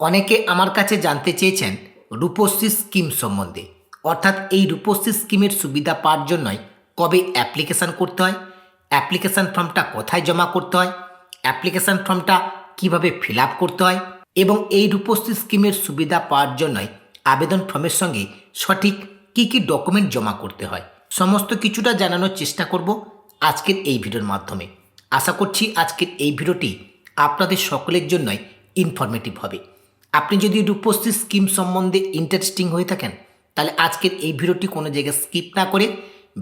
অনেকে আমার কাছে জানতে চেয়েছেন রূপশ্রী স্কিম সম্বন্ধে। অর্থাৎ এই রূপশ্রী স্কিমের সুবিধা পাওয়ার জন্যই কবে অ্যাপ্লিকেশান করতে হয়, অ্যাপ্লিকেশান ফর্মটা কোথায় জমা করতে হয়, অ্যাপ্লিকেশান ফর্মটা কীভাবে ফিল আপ করতে হয় এবং এই রূপশ্রী স্কিমের সুবিধা পাওয়ার জন্যই আবেদন ফর্মের সঙ্গে সঠিক কী কী ডকুমেন্ট জমা করতে হয়, সমস্ত কিছুটা জানানোর চেষ্টা করব আজকের এই ভিডিওর মাধ্যমে। আশা করছি আজকের এই ভিডিওটি আপনাদের সকলের জন্যই ইনফরমেটিভ হবে। আপনি যদি রূপশ্রী স্কিম সম্বন্ধে ইন্টারেস্টিং হয়ে থাকেন, তাহলে আজকের এই ভিডিওটি কোনো জায়গায় স্কিপ না করে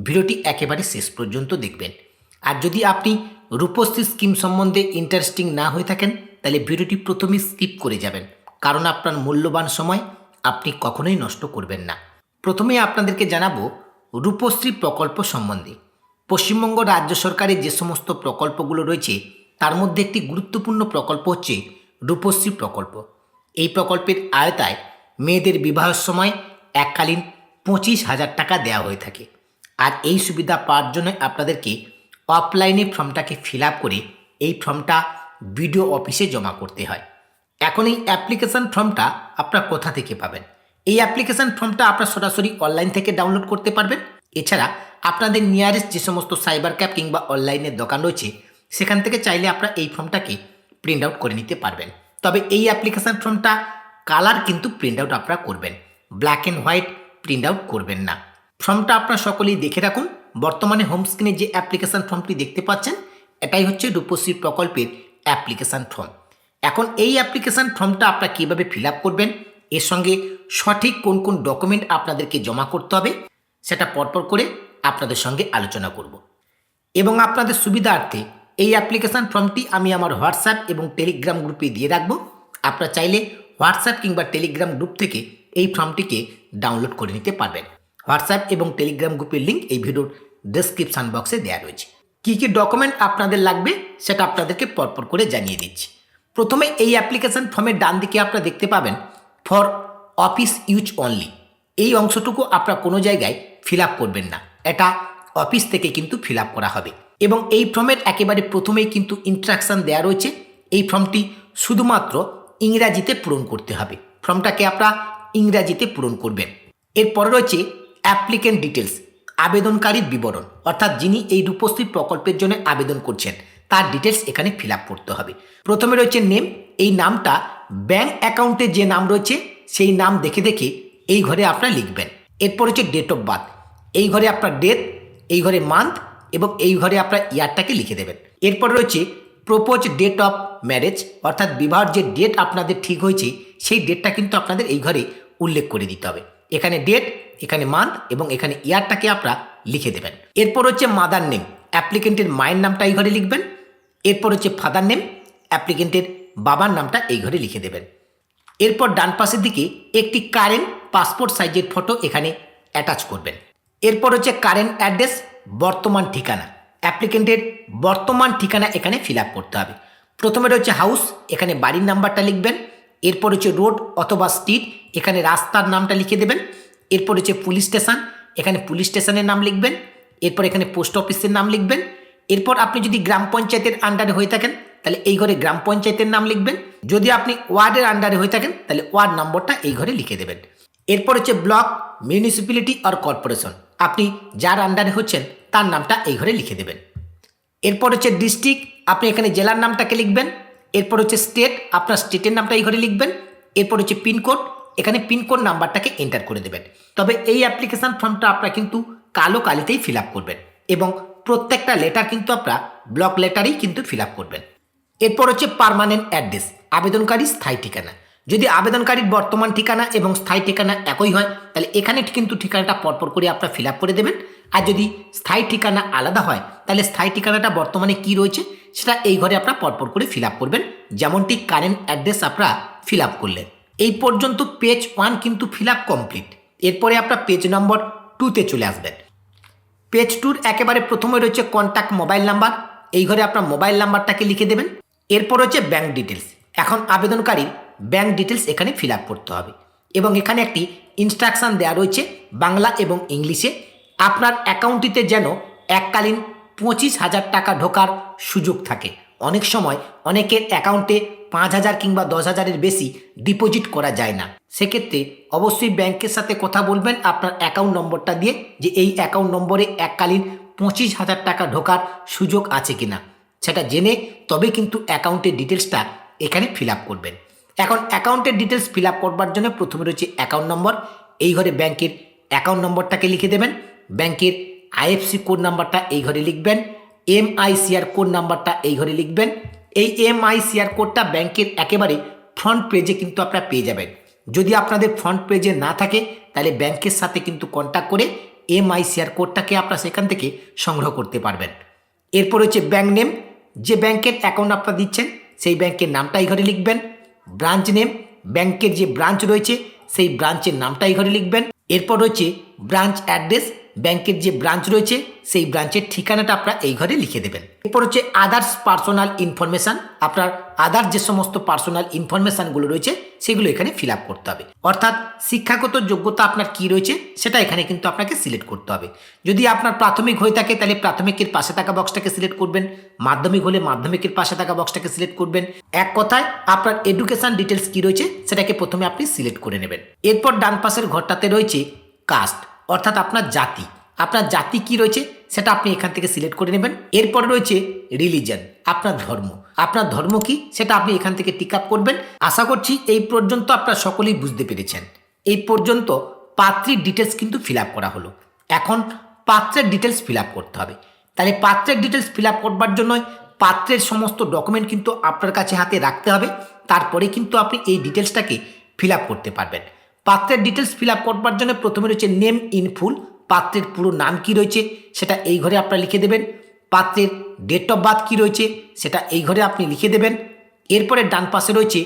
ভিডিওটি একেবারে শেষ পর্যন্ত দেখবেন। আর যদি আপনি রূপশ্রী স্কিম সম্বন্ধে ইন্টারেস্টিং না হয়ে থাকেন, তাহলে ভিডিওটি প্রথমেই স্কিপ করে যাবেন, কারণ আপনার মূল্যবান সময় আপনি কখনোই নষ্ট করবেন না। প্রথমে আপনাদেরকে জানাব রূপশ্রী প্রকল্প সম্বন্ধে। পশ্চিমবঙ্গ রাজ্য সরকারের যে সমস্ত প্রকল্পগুলো রয়েছে, তার মধ্যে একটি গুরুত্বপূর্ণ প্রকল্প হচ্ছে রূপশ্রী প্রকল্প। এই প্রকল্পের আয়তায় মেয়েদের বিবাহের সময় এককালীন পঁচিশ হাজার টাকা দেওয়া হয়ে থাকে। আর এই সুবিধা পাওয়ার জন্য আপনাদেরকে অফলাইনে ফর্মটাকে ফিল করে এই ফর্মটা বিডিও অফিসে জমা করতে হয়। এখন এই অ্যাপ্লিকেশান ফর্মটা আপনারা কোথা থেকে পাবেন? এই অ্যাপ্লিকেশান ফর্মটা আপনার সরাসরি অনলাইন থেকে ডাউনলোড করতে পারবেন। এছাড়া আপনাদের নিয়ারেস্ট যে সমস্ত সাইবার ক্যাব কিংবা অনলাইনের দোকান রয়েছে, সেখান থেকে চাইলে আপনারা এই ফর্মটাকে প্রিন্ট আউট করে নিতে পারবেন। তবে এই অ্যাপ্লিকেশান ফর্মটা কালার কিন্তু প্রিন্ট আউট আপনারা করবেন। Black and white print out করবেন না। ফর্মটা আপনারা সকলেই দেখে রাখুন। বর্তমানে হোম স্ক্রিনে যে অ্যাপ্লিকেশান ফর্মটি দেখতে পাচ্ছেন, এটাই হচ্ছে রূপশ্রী প্রকল্পের অ্যাপ্লিকেশান ফর্ম এখন এই অ্যাপ্লিকেশান ফর্মটা আপনারা কীভাবে ফিল আপ করবেন, এর সঙ্গে সঠিক কোন কোন ডকুমেন্ট আপনাদেরকে জমা করতে হবে, সেটা পরপর করে আপনাদের সঙ্গে আলোচনা করব। এবং আপনাদের সুবিধার্থে এই অ্যাপ্লিকেশান ফর্মটি আমি আমার হোয়াটসঅ্যাপ এবং টেলিগ্রাম গ্রুপে দিয়ে রাখব। আপনারা চাইলে হোয়াটসঅ্যাপ কিংবা টেলিগ্রাম গ্রুপ থেকে এই ফর্মটিকে ডাউনলোড করে নিতে পারবেন। হোয়াটসঅ্যাপ এবং টেলিগ্রাম গ্রুপের লিঙ্ক এই ভিডিওর ডেসক্রিপশান বক্সে দেওয়া রয়েছে। কী কী ডকুমেন্ট আপনাদের লাগবে সেটা আপনাদেরকে পরপর করে জানিয়ে দিচ্ছি। প্রথমে এই অ্যাপ্লিকেশান ফর্মের ডান দিকে আপনারা দেখতে পাবেন ফর অফিস ইউজ অনলি এই অংশটুকু আপনারা কোনো জায়গায় ফিল করবেন না। এটা অফিস থেকে কিন্তু ফিল করা হবে। এবং এই ফর্মের একেবারে প্রথমেই কিন্তু ইনস্ট্রাকশান দেওয়া রয়েছে। এই ফর্মটি শুধুমাত্র ইংরাজিতে পূরণ করতে হবে। ফর্মটাকে আপনারা ইংরাজিতে পূরণ করবেন। এরপরে রয়েছে অ্যাপ্লিকেন্ট ডিটেলস আবেদনকারীর বিবরণ। অর্থাৎ যিনি এই রূপশ্রী প্রকল্পের জন্য আবেদন করছেন, তার ডিটেলস এখানে ফিল করতে হবে। প্রথমে রয়েছে নেম এই নামটা ব্যাঙ্ক অ্যাকাউন্টে যে নাম রয়েছে, সেই নাম দেখে দেখে এই ঘরে আপনারা লিখবেন। এরপর হচ্ছে ডেট অফ বার্থ এই ঘরে আপনার ডেট এই ঘরে মান্থ এবং এই ঘরে আপনার ইয়ারটাকে লিখে দেবেন। এরপর রয়েছে প্রপোজ ডেট অফ ম্যারেজ অর্থাৎ বিবাহর যে ডেট আপনাদের ঠিক হয়েছে, সেই ডেটটা কিন্তু আপনাদের এই ঘরে উল্লেখ করে দিতে হবে। এখানে ডেট এখানে মান্থ এবং এখানে ইয়ারটাকে আপনারা লিখে দেবেন। এরপর হচ্ছে মাদার নেম অ্যাপ্লিকেন্টের মায়ের নামটা এই ঘরে লিখবেন। এরপর হচ্ছে ফাদার নেম অ্যাপ্লিকেন্টের বাবার নামটা এই ঘরে লিখে দেবেন। এরপর ডান পাশের দিকে একটি কারেন্ট পাসপোর্ট সাইজের ফটো এখানে অ্যাটাচ করবেন। এরপর হচ্ছে কারেন্ট অ্যাড্রেস বর্তমান ঠিকানা। অ্যাপ্লিকেন্টের বর্তমান ঠিকানা এখানে ফিল করতে হবে। প্রথমে রয়েছে হাউস এখানে বাড়ির নাম্বারটা লিখবেন। এরপর হচ্ছে রোড অথবা স্ট্রিট এখানে রাস্তার নামটা লিখে দেবেন। এরপর হচ্ছে পুলিশ স্টেশন এখানে পুলিশ স্টেশনের নাম লিখবেন। এরপর এখানে পোস্ট অফিসের নাম লিখবেন। এরপর আপনি যদি গ্রাম পঞ্চায়েতের আন্ডারে হয়ে থাকেন, তাহলে এই ঘরে গ্রাম পঞ্চায়েতের নাম লিখবেন। যদি আপনি ওয়ার্ডের আন্ডারে হয়ে থাকেন, তাহলে ওয়ার্ড নম্বরটা এই ঘরে লিখে দেবেন। এরপর হচ্ছে ব্লক মিউনিসিপ্যালিটি আর কর্পোরেশন আপনি যার আন্ডারে হচ্ছেন, তার নামটা এই ঘরে লিখে দেবেন। এরপর হচ্ছে ডিস্ট্রিক্ট, আপনি এখানে জেলার নামটাকে লিখবেন। এরপর হচ্ছে স্টেট, আপনার স্টেটের নামটা এই ঘরে লিখবেন। এরপর হচ্ছে পিনকোড এখানে পিনকোড নাম্বারটাকে এন্টার করে দেবেন। তবে এই অ্যাপ্লিকেশান ফর্মটা আপনারা কিন্তু কালো কালিতেই ফিল আপ করবেন এবং প্রত্যেকটা লেটার কিন্তু আপনারা ব্লক লেটারেই কিন্তু ফিল আপ করবেন। এরপর হচ্ছে পার্মানেন্ট অ্যাড্রেস আবেদনকারী স্থায়ী ঠিকানা। যদি আবেদনকারীর বর্তমান ঠিকানা এবং স্থায়ী ঠিকানা একই হয়, তাহলে এখানে কিন্তু ঠিকানাটা পরপর করে আপনারা ফিল করে দেবেন। আর যদি স্থায়ী ঠিকানা আলাদা হয়, তাহলে স্থায়ী ঠিকানাটা বর্তমানে কি রয়েছে, সেটা এই ঘরে আপনারা পরপর করে ফিল করবেন। যেমনটি কারেন্ট অ্যাড্রেস আপনারা ফিল করলেন। এই পর্যন্ত পেজ ওয়ান কিন্তু ফিল কমপ্লিট। এরপরে আপনার পেজ নম্বর টুতে চলে আসবেন। পেজ টুর একেবারে প্রথমে রয়েছে কন্ট্যাক্ট মোবাইল নাম্বার এই ঘরে আপনার মোবাইল নাম্বারটাকে লিখে দেবেন। এরপর হচ্ছে ব্যাঙ্ক ডিটেলস এখন আবেদনকারীর ব্যাঙ্ক ডিটেলস এখানে ফিল আপ করতে হবে। এবং এখানে একটি ইনস্ট্রাকশান দেওয়া রয়েছে বাংলা এবং ইংলিশে। আপনার অ্যাকাউন্টটিতে যেন এককালীন পঁচিশ হাজার টাকা ঢোকার সুযোগ থাকে। অনেক সময় অনেকের অ্যাকাউন্টে পাঁচ হাজার কিংবা দশ হাজারের বেশি ডিপোজিট করা যায় না। সেক্ষেত্রে অবশ্যই ব্যাংকের সাথে কথা বলবেন আপনার অ্যাকাউন্ট নম্বরটা দিয়ে যে এই অ্যাকাউন্ট নম্বরে এককালীন পঁচিশ হাজার টাকা ঢোকার সুযোগ আছে কিনা। সেটা জেনে তবে কিন্তু অ্যাকাউন্টের ডিটেলসটা এখানে ফিল আপ করবেন। এখন অ্যাকাউন্টের ডিটেলস ফিল আপ করবার জন্য প্রথমে রয়েছে অ্যাকাউন্ট নম্বর। এই ঘরে ব্যাংকের অ্যাকাউন্ট নম্বরটাকে লিখে দেবেন। ব্যাংকের আইএফসি কোড নাম্বারটা এই ঘরে লিখবেন। এমআইসিআর কোড নাম্বারটা এই ঘরে লিখবেন। এই এমআইসিআর কোডটা ব্যাংকের একেবারে ফ্রন্ট পেজে কিন্তু আপনারা পেয়ে যাবেন। যদি আপনাদের ফ্রন্ট পেজে না থাকে, তাহলে ব্যাংকের সাথে কিন্তু কন্ট্যাক্ট করে এমআইসিআর কোডটাকে আপনারা সেখান থেকে সংগ্রহ করতে পারবেন। এরপর হচ্ছে ব্যাংক নেম। যে ব্যাংকের অ্যাকাউন্ট আপনারা দিচ্ছেন, সেই ব্যাংকের নামটা এই ঘরে লিখবেন। ব্রাঞ্চ নেম, ব্যাংকের যে ব্রাঞ্চ রয়েছে, সেই ব্রাঞ্চের নামটা এখানে লিখবেন। এরপর রয়েছে ব্রাঞ্চ অ্যাড্রেস ব্যাংকের যে ব্রাঞ্চ রয়েছে, সেই ব্রাঞ্চের ঠিকানাটা আপনারা এই ঘরে লিখে দেবেন। এরপর হচ্ছে আদার্স পার্সোনাল ইনফরমেশান আপনার আদার যে সমস্ত পার্সোনাল ইনফরমেশানগুলো রয়েছে, সেগুলো এখানে ফিল আপ করতে হবে। অর্থাৎ শিক্ষাগত যোগ্যতা আপনার কি রয়েছে, সেটা এখানে কিন্তু আপনাকে সিলেক্ট করতে হবে। যদি আপনার প্রাথমিক হয়ে থাকে, তাহলে প্রাথমিকের পাশে থাকা বক্সটাকে সিলেক্ট করবেন। মাধ্যমিক হলে মাধ্যমিকের পাশে থাকা বক্সটাকে সিলেক্ট করবেন। এক কথায়, আপনার এডুকেশন ডিটেলস কি রয়েছে, সেটাকে প্রথমে আপনি সিলেক্ট করে নেবেন। এরপর ডান পাশের ঘরটাতে রয়েছে কাস্ট অর্থাৎ আপনার জাতি। আপনার জাতি কি রয়েছে সেটা আপনি এখান থেকে সিলেক্ট করে নেবেন। এরপরে রয়েছে রিলিজন আপনার ধর্ম। আপনার ধর্ম কি সেটা আপনি এখান থেকে টিক আপ করবেন। আশা করছি এই পর্যন্ত আপনারা সকলেই বুঝতে পেরেছেন। এই পর্যন্ত পাত্রীর ডিটেলস কিন্তু ফিল করা হলো। এখন পাত্রের ডিটেলস ফিল করতে হবে। তাহলে পাত্রের ডিটেলস ফিল করবার জন্য পাত্রের সমস্ত ডকুমেন্ট কিন্তু আপনার কাছে হাতে রাখতে হবে। তারপরে কিন্তু আপনি এই ডিটেলসটাকে ফিল করতে পারবেন। পাত্রের ডিটেলস ফিল আপ করবার জন্য প্রথমে রয়েছে নেম ইন ফুল পাত্রের পুরো নাম কি রয়েছে, সেটা এই ঘরে আপনারা লিখে দেবেন। পাত্রের ডেট অফ বার্থ কী রয়েছে, সেটা এই ঘরে আপনি লিখে দেবেন। এরপরে ডান পাশে রয়েছে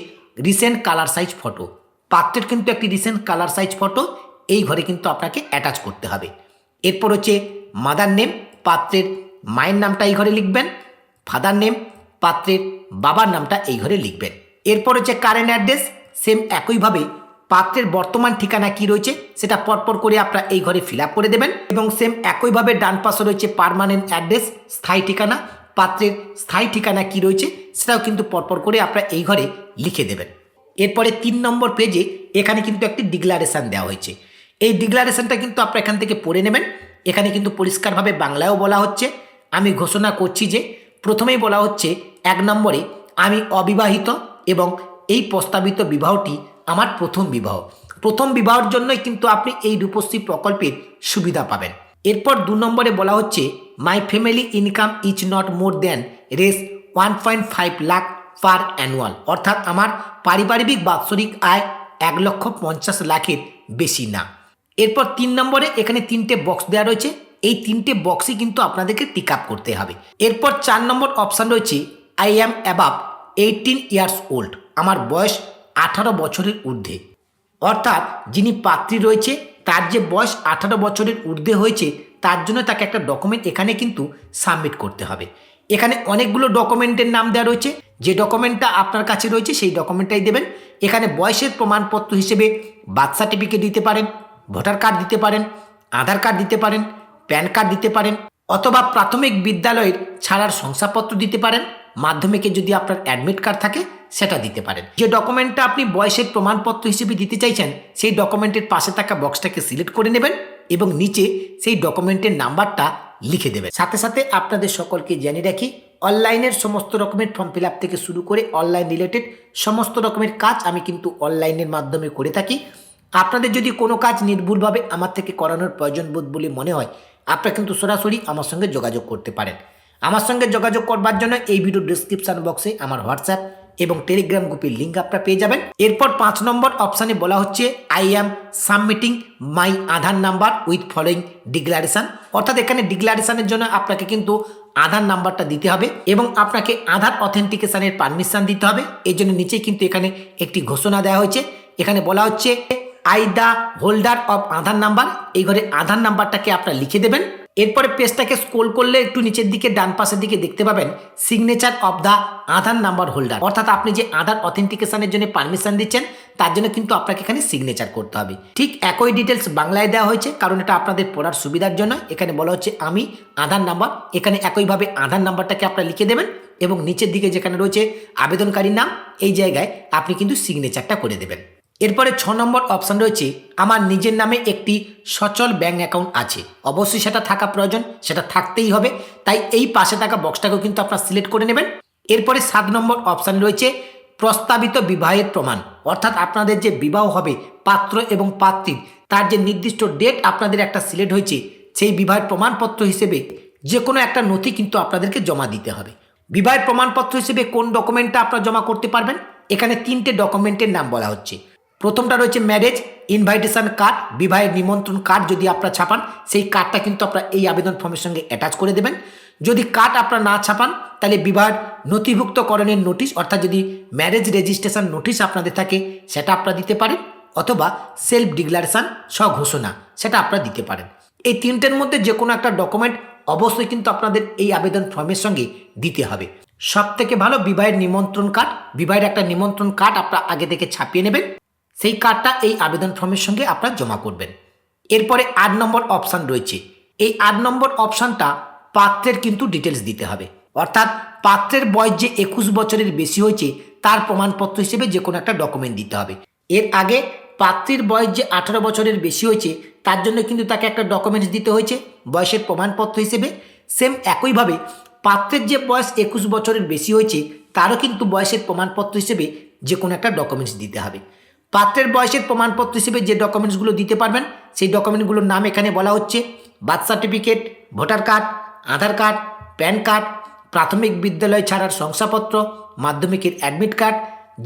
রিসেন্ট কালার সাইজ ফটো পাত্রের কিন্তু একটি রিসেন্ট কালার সাইজ ফটো এই ঘরে কিন্তু আপনাকে অ্যাটাচ করতে হবে। এরপর হচ্ছে মাদার নেম পাত্রের মায়ের নামটা এই ঘরে লিখবেন। ফাদার নেম পাত্রের বাবার নামটা এই ঘরে লিখবেন। এরপর হচ্ছে কারেন্ট অ্যাড্রেস সেম একইভাবে পাত্রের বর্তমান ঠিকানা কি রয়েছে সেটা পরপর করে আপনারা এই ঘরে ফিল করে দেবেন এবং সেম একইভাবে ডান পাশে রয়েছে পারমানেন্ট অ্যাড্রেস স্থায়ী ঠিকানা, পাত্রের স্থায়ী ঠিকানা কি রয়েছে সেটাও কিন্তু পরপর করে আপনারা এই ঘরে লিখে দেবেন। এরপরে তিন নম্বর পেজে এখানে কিন্তু একটি ডিক্লারেশন দেওয়া হয়েছে। এই ডিক্লারেশনটা কিন্তু আপনারা এখান থেকে পড়ে নেবেন। এখানে কিন্তু পরিষ্কারভাবে বাংলায়ও বলা হচ্ছে। আমি ঘোষণা করছি যে প্রথমেই বলা হচ্ছে, এক নম্বরে আমি অবিবাহিত এবং এই প্রস্তাবিত বিবাহটি আমার প্রথম বিবাহ। প্রথম বিবাহের জন্যই কিন্তু আপনি এই রূপশ্রী প্রকল্পের সুবিধা পাবেন। এরপর দু নম্বরে বলা হচ্ছে my family income is not more than Rs one point five lakh per annual অর্থাৎ আমার পারিবারিক বাৎসরিক আয় এক লক্ষ পঞ্চাশ লাখের বেশি না। এরপর তিন নম্বরে এখানে তিনটে বক্স দেওয়া রয়েছে। এই তিনটে বক্সই কিন্তু আপনাদেরকে টিক আপ করতে হবে। এরপর চার নম্বর অপশান রয়েছে I am above eighteen years old আমার বয়স আঠারো বছরের ঊর্ধ্বে। অর্থাৎ যিনি পাত্রী রয়েছে, তার যে বয়স আঠারো বছরের ঊর্ধ্বে হয়েছে, তার জন্য তাকে একটা ডকুমেন্ট এখানে কিন্তু সাবমিট করতে হবে। এখানে অনেকগুলো ডকুমেন্টের নাম দেওয়া রয়েছে। যে ডকুমেন্টটা আপনার কাছে রয়েছে, সেই ডকুমেন্টটাই দেবেন। এখানে বয়সের প্রমাণপত্র হিসেবে বার্থ সার্টিফিকেট দিতে পারেন ভোটার কার্ড দিতে পারেন, আধার কার্ড দিতে পারেন প্যান কার্ড দিতে পারেন অথবা প্রাথমিক বিদ্যালয়ের ছাড়ার শংসাপত্র দিতে পারেন। মাধ্যমিকে যদি আপনার অ্যাডমিট কার্ড থাকে, সেটা দিতে পারেন। যে ডকুমেন্টটা আপনি বয়সের প্রমাণপত্র হিসেবে দিতে চাইছেন, সেই ডকুমেন্টের পাশে থাকা বক্সটাকে সিলেক্ট করে নেবেন এবং নিচে সেই ডকুমেন্টের নাম্বারটা লিখে দেবেন। সাথে সাথে আপনাদের সকলকে জানিয়ে রাখি অনলাইনের সমস্ত রকমের ফর্ম ফিল থেকে শুরু করে অনলাইন রিলেটেড সমস্ত রকমের কাজ আমি কিন্তু অনলাইনের মাধ্যমে করে থাকি। আপনাদের যদি কোনো কাজ নির্ভুলভাবে আমার থেকে করানোর প্রয়োজন বোধ বলে মনে হয় আপনারা কিন্তু সরাসরি আমার সঙ্গে যোগাযোগ করতে পারেন। আমার সঙ্গে যোগাযোগ করবার জন্য এই ভিডিও ডিসক্রিপশন বক্সে আমার হোয়াটসঅ্যাপ এবং টেলিগ্রাম গ্রুপের লিঙ্ক আপনারা পেয়ে যাবেন। এরপর পাঁচ নম্বর অপশানে বলা হচ্ছে I am submitting my Aadhaar number with following declaration অর্থাৎ এখানে ডিক্লারেশানের জন্য আপনাকে কিন্তু আধার নাম্বারটা দিতে হবে এবং আপনাকে আধার অথেন্টিকেশনের পারমিশন দিতে হবে। এই জন্য নিচে কিন্তু এখানে একটি ঘোষণা দেওয়া হয়েছে। এখানে বলা হচ্ছে I the holder of Aadhaar number এই ঘরে আধার নাম্বারটাকে আপনারা লিখে দেবেন। এরপরে পেজটাকে স্ক্রোল করলে একটু নিচের দিকে, ডান পাশের দিকে দেখতে পাবেন signature of the Aadhaar number holder অর্থাৎ আপনি যে আধার অথেন্টিকেশনের জন্য পারমিশন দিচ্ছেন, তার জন্য কিন্তু আপনাকে এখানে সিগনেচার করতে হবে। ঠিক একই ডিটেলস বাংলায় দেওয়া হয়েছে, কারণ এটা আপনাদের পড়ার সুবিধার জন্য। এখানে বলা হচ্ছে, আমি আধার নাম্বার এখানে একইভাবে আধার নাম্বারটাকে আপনারা লিখে দেবেন এবং নিচের দিকে যেখানে রয়েছে, আবেদনকারীর নাম, এই জায়গায় আপনি কিন্তু সিগনেচারটা করে দেবেন। এরপরে ছ নম্বর অপশান রয়েছে, আমার নিজের নামে একটি সচল ব্যাঙ্ক অ্যাকাউন্ট আছে। অবশ্যই সেটা থাকা প্রয়োজন, সেটা থাকতেই হবে। তাই এই পাশে থাকা বক্সটাকেও কিন্তু আপনারা সিলেক্ট করে নেবেন। এরপরে সাত নম্বর অপশান রয়েছে, প্রস্তাবিত বিবাহের প্রমাণ। অর্থাৎ আপনাদের যে বিবাহ হবে, পাত্র এবং পাত্রীর, তার যে নির্দিষ্ট ডেট আপনাদের একটা সিলেক্ট হয়েছে, সেই বিবাহের প্রমাণপত্র হিসেবে যে কোনো একটা নথি কিন্তু আপনাদেরকে জমা দিতে হবে। বিবাহের প্রমাণপত্র হিসেবে কোন ডকুমেন্টটা আপনারা জমা করতে পারবেন? এখানে তিনটে ডকুমেন্টের নাম বলা হচ্ছে। প্রথমটা রয়েছে ম্যারেজ ইনভাইটেশন কার্ড বিবাহের নিমন্ত্রণ কার্ড যদি আপনারা ছাপান, সেই কার্ডটা কিন্তু আপনারা এই আবেদন ফর্মের সঙ্গে অ্যাটাচ করে দেবেন। যদি কার্ড আপনারা না ছাপান, তাহলে বিবাহের নথিভুক্তকরণের নোটিশ অর্থাৎ যদি ম্যারেজ রেজিস্ট্রেশন নোটিশ আপনাদের থাকে, সেটা আপনারা দিতে পারেন, অথবা সেলফ ডিক্লারেশন স্বঘোষণা, সেটা আপনারা দিতে পারেন। এই তিনটের মধ্যে যে কোনো একটা ডকুমেন্ট অবশ্যই কিন্তু আপনাদের এই আবেদন ফর্মের সঙ্গে দিতে হবে। সব থেকে ভালো, বিবাহের নিমন্ত্রণ কার্ড বিবাহের একটা নিমন্ত্রণ কার্ড আপনারা আগে থেকে ছাপিয়ে নেবেন। সেই কার্ডটা এই আবেদন ফর্মের সঙ্গে আপনার জমা করবেন। এরপরে আট নম্বর অপশান রয়েছে। এই আট নম্বর অপশানটা পাত্রের কিন্তু ডিটেলস দিতে হবে। অর্থাৎ পাত্রের বয়স যে একুশ বছরের বেশি হয়েছে, তার প্রমাণপত্র হিসেবে যে কোনো একটা ডকুমেন্ট দিতে হবে। এর আগে পাত্রীর বয়স যে আঠারো বছরের বেশি হয়েছে, তার জন্য কিন্তু তাকে একটা ডকুমেন্টস দিতে হয়েছে, বয়সের প্রমাণপত্র হিসেবে। সেম একইভাবে পাত্রের যে বয়স একুশ বছরের বেশি হয়েছে, তারও কিন্তু বয়সের প্রমাণপত্র হিসেবে যে কোনো একটা ডকুমেন্টস দিতে হবে। পাত্রের বয়সের প্রমাণপত্র হিসেবে যে ডকুমেন্টসগুলো দিতে পারবেন, সেই ডকুমেন্টগুলোর নাম এখানে বলা হচ্ছে। Birth certificate, voter card, Aadhaar card, PAN card, প্রাথমিক বিদ্যালয় ছাড়ার শংসাপত্র, মাধ্যমিকের অ্যাডমিট কার্ড,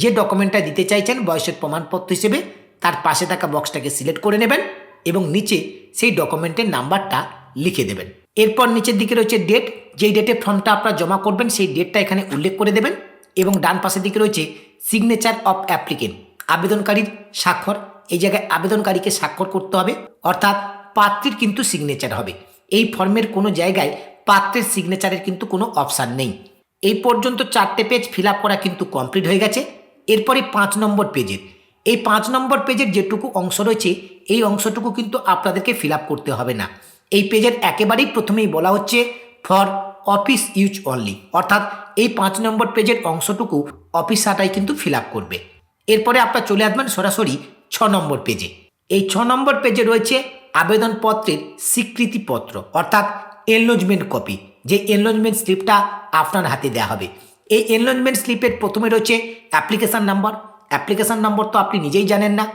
যে ডকুমেন্টটা দিতে চাইছেন বয়সের প্রমাণপত্র হিসেবে তার পাশে থাকা বক্সটাকে সিলেক্ট করে নেবেন এবং নিচে সেই ডকুমেন্টের নাম্বারটা লিখে দেবেন। এরপর নিচের দিকে রয়েছে ডেট, যেই ডেটে ফর্মটা আপনারা জমা করবেন সেই ডেটটা এখানে উল্লেখ করে দেবেন এবং ডান পাশের দিকে রয়েছে সিগনেচার অফ অ্যাপ্লিকেন্ট আবেদনকারীর স্বাক্ষর। এই জায়গায় আবেদনকারীকে স্বাক্ষর করতে হবে, অর্থাৎ পাত্রীর কিন্তু সিগনেচার হবে। এই ফর্মের কোনো জায়গায় পাত্রের সিগনেচারের কিন্তু কোনো অপশান নেই। এই পর্যন্ত চারটে পেজ ফিল করা কিন্তু কমপ্লিট হয়ে গেছে। এরপরে পাঁচ নম্বর পেজের এই পাঁচ নম্বর পেজের যেটুকু অংশ রয়েছে, এই অংশটুকু কিন্তু আপনাদেরকে ফিল করতে হবে না। এই পেজের একেবারেই প্রথমেই বলা হচ্ছে ফর অফিস ইউজ অনলি অর্থাৎ এই পাঁচ নম্বর পেজের অংশটুকু অফিসারটাই কিন্তু ফিল করবে। এরপরে আপনার চলে আসবেন সরাসরি ছ নম্বর পেজে এই ছ নম্বর পেজে রয়েছে আবেদনপত্রের স্বীকৃতিপত্র, অর্থাৎ এনলোজমেন্ট কপি যে এনলোজমেন্ট স্লিপটা আপনার হাতে দেওয়া হবে। এই এনলোজমেন্ট স্লিপের প্রথমে রয়েছে অ্যাপ্লিকেশান নাম্বার অ্যাপ্লিকেশান নম্বর তো আপনি নিজেই জানেন না।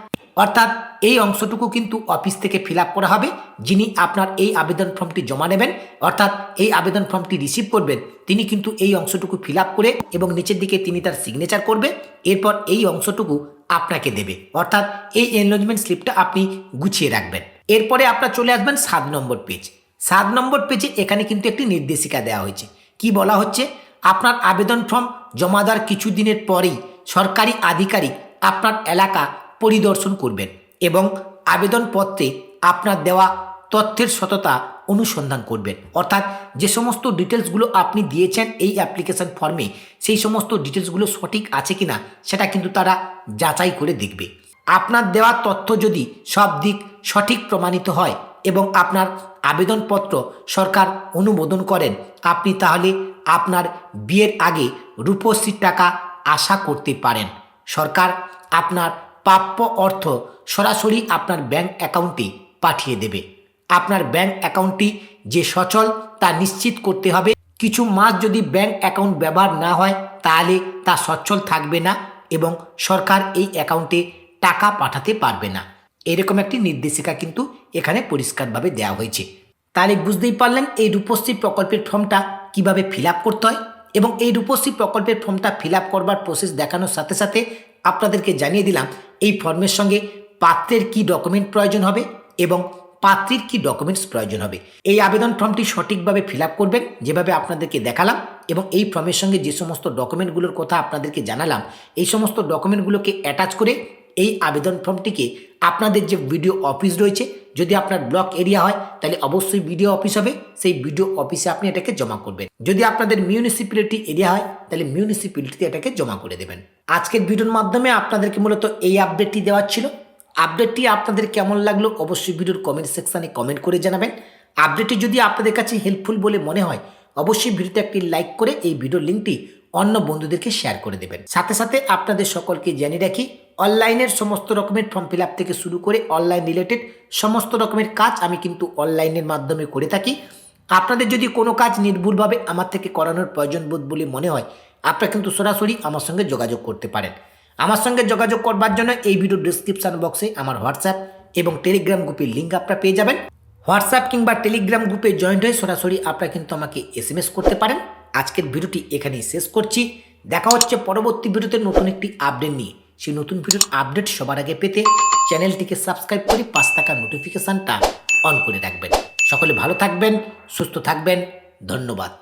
অর্থাৎ এই অংশটুকু কিন্তু অফিস থেকে ফিল করা হবে, যিনি আপনার এই আবেদন ফর্মটি জমা নেবেন, অর্থাৎ এই আবেদন ফর্মটি রিসিভ করবেন, তিনি কিন্তু এই অংশটুকু ফিল করে এবং নিচের দিকে তিনি তার সিগনেচার করবে, এরপর এই অংশটুকু আপনাকে দেবে। অর্থাৎ এই এনলোজমেন্ট স্লিপটা আপনি গুছিয়ে রাখবেন। এরপরে আপনার চলে আসবেন সাত নম্বর পেজ সাত নম্বর পেজে এখানে কিন্তু একটি নির্দেশিকা দেওয়া হয়েছে। কি বলা হচ্ছে? আপনার আবেদন ফর্ম জমা দেওয়ার কিছু দিনের পরেই সরকারি আধিকারিক আপনার এলাকা পরিদর্শন করবেন এবং আবেদনপত্রে আপনার দেওয়া তথ্যের সততা অনুসন্ধান করবেন। অর্থাৎ যে সমস্ত ডিটেলসগুলো আপনি দিয়েছেন এই অ্যাপ্লিকেশন ফর্মে সেই সমস্ত ডিটেলসগুলো সঠিক আছে কিনা সেটা কিন্তু তারা যাচাই করে দেখবে। আপনার দেওয়া তথ্য যদি সব দিক সঠিক প্রমাণিত হয় এবং আপনার আবেদনপত্র সরকার অনুমোদন করেন, আপনি তাহলে আপনার বিয়ের আগে রূপশ্রীর টাকা আশা করতে পারেন। সরকার আপনার প্রাপ্য অর্থ সরাসরি আপনার ব্যাংক অ্যাকাউন্টে পাঠিয়ে দেবে। আপনার ব্যাংক অ্যাকাউন্টটি যে সচল তা নিশ্চিত করতে হবে। কিছু মাস যদি ব্যাংক অ্যাকাউন্ট ব্যবহার না হয়, তাহলে তা সচ্ছল থাকবে না এবং সরকার এই অ্যাকাউন্টে টাকা পাঠাতে পারবে না। এরকম একটি নির্দেশিকা কিন্তু এখানে পরিষ্কারভাবে দেওয়া হয়েছে। তাহলে বুঝতেই পারলেন এই রূপশ্রী প্রকল্পের ফর্মটা কীভাবে ফিল করতে হয়? এবং এই রূপশ্রী প্রকল্পের ফর্মটা ফিল করবার প্রসেস দেখানোর সাথে সাথে আপনাদেরকে জানিয়ে দিলাম, এই ফর্মের সঙ্গে পাত্রের কি ডকুমেন্ট প্রয়োজন হবে এবং পাত্রীর কি ডকুমেন্টস প্রয়োজন হবে। এই আবেদন ফর্মটি সঠিকভাবে ফিল আপ করবেন, যেভাবে আপনাদেরকে দেখালাম এবং এই ফর্মের সঙ্গে যে সমস্ত ডকুমেন্টগুলোর কথা আপনাদেরকে জানালাম, এই সমস্ত ডকুমেন্টগুলোকে অ্যাটাচ করে এই আবেদন ফর্মটিকে আপনাদের যে ভিডিও অফিস রয়েছে, যদি আপনার ব্লক এরিয়া হয়, তাহলে অবশ্যই ভিডিও অফিস হবে। সেই ভিডিও অফিসে আপনি এটাকে জমা করবেন। যদি আপনাদের মিউনিসিপ্যালিটি এরিয়া হয়, তাহলে মিউনিসিপ্যালিটিতে এটাকে জমা করে দেবেন। আজকের ভিডিওর মাধ্যমে আপনাদেরকে মূলত এই আপডেটটি দেওয়ার ছিল। আপডেটটি আপনাদের কেমন লাগল অবশ্যই ভিডিওর কমেন্ট সেকশানে কমেন্ট করে জানাবেন। আপডেটটি যদি আপনাদের কাছে হেল্পফুল বলে মনে হয়, অবশ্যই ভিডিওতে একটি লাইক করে এই ভিডিও লিঙ্কটি অন্য বন্ধুদেরকে শেয়ার করে দেবেন। সাথে সাথে আপনাদের সকলকে জানিয়ে রাখি অনলাইনের সমস্ত রকমের ফর্ম ফিল আপ থেকে শুরু করে অনলাইন রিলেটেড সমস্ত রকমের কাজ আমি কিন্তু অনলাইনের মাধ্যমে করে থাকি। আপনাদের যদি কোনো কাজ নির্ভুলভাবে আমার থেকে করানোর প্রয়োজন বোধ বলে মনে হয়, আপনারা কিন্তু সরাসরি আমার সঙ্গে যোগাযোগ করতে পারেন। আমার সঙ্গে যোগাযোগ করবার জন্য এই ভিডিও ডিসক্রিপশন বক্সে আমার হোয়াটসঅ্যাপ এবং টেলিগ্রাম গ্রুপের লিঙ্ক আপনারা পেয়ে যাবেন। হোয়াটসঅ্যাপ কিংবা টেলিগ্রাম গ্রুপে জয়েন্ট হয়ে সরাসরি আপনারা কিন্তু আমাকে এস করতে পারেন। আজকের ভিডিওটি এখানেই শেষ করছি। দেখা হচ্ছে পরবর্তী ভিডিওতে নতুন একটি আপডেট নিয়ে। সেই নতুন ভিডিওর আপডেট সবার আগে পেতে চ্যানেলটিকে সাবস্ক্রাইব করে পাঁচ টাকার নোটিফিকেশানটা অন করে রাখবেন। সকলে ভালো থাকবেন, সুস্থ থাকবেন। ধন্যবাদ।